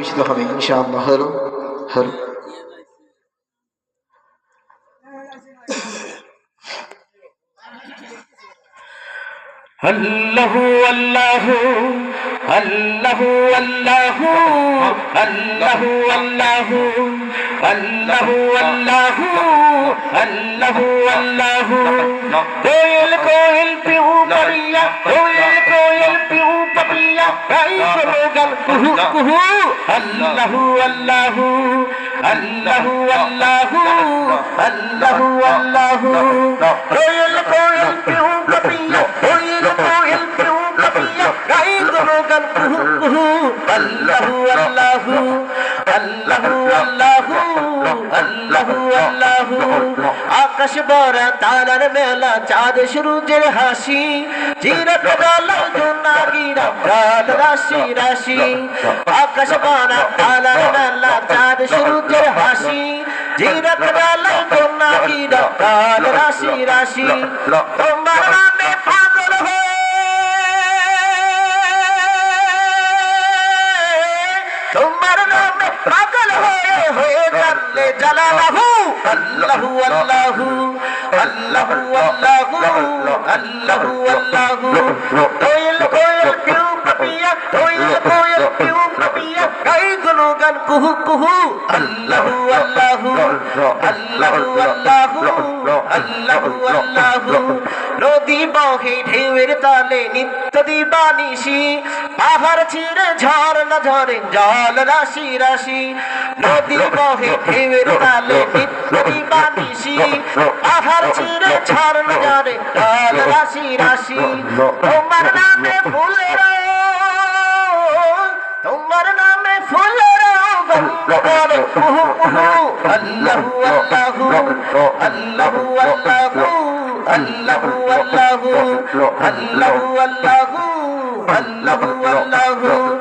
পরিবেশিত হবে ইনশাআল্লাহ হলো হলো আল্লাহ আল্লাহ আল্লাহ আল্লাহ আল্লাহ আল্লাহ আল্লাহ আল্লাহ আল্লাহ আল্লাহ কোয়েল কোয়েল পিউ পাপিয়া কোয়েল কোয়েল পিউ চলো গাল কুহু কুহু আল্লাহ আল্লাহ আল্লাহ আল্লাহ আল্লাহ আল্লাহ কোয়েল কোয়েল পিউ পাপিয়া কোয়েল কোয়েল পিউ পাপিয়া গাই চলো গাল কুহু কুহু আল্লাহ আল্লাহ আকাশ বরা তারার মেলা, চাঁদ সূর্যের হাসি। চিরত গাল রাশি রাশি আকাশ বরা তারার মেলা, চাঁদ সূর্যের হাসি। চিরত গাল রাশি রাশি তোমার জানলে নিত্য পাহাড় ছিঁড়ে ঝর্ণা ঝরে জল রাশি রাশি নদী বহে ঢেউয়ের তালে নিত্য দিবানিশি পাহাড় ছিঁড়ে ঝর্ণা ঝরে জল রাশি রাশি তোমার নামে ফুলের তোমার নামে ফুলের করে কুহু কুহু আল্লাহু আল্লাহু আল্লাহু আল্লাহু আল্লাহু আল্লাহু আল্লাহু আল্লাহু আল্লাহু আল্লাহু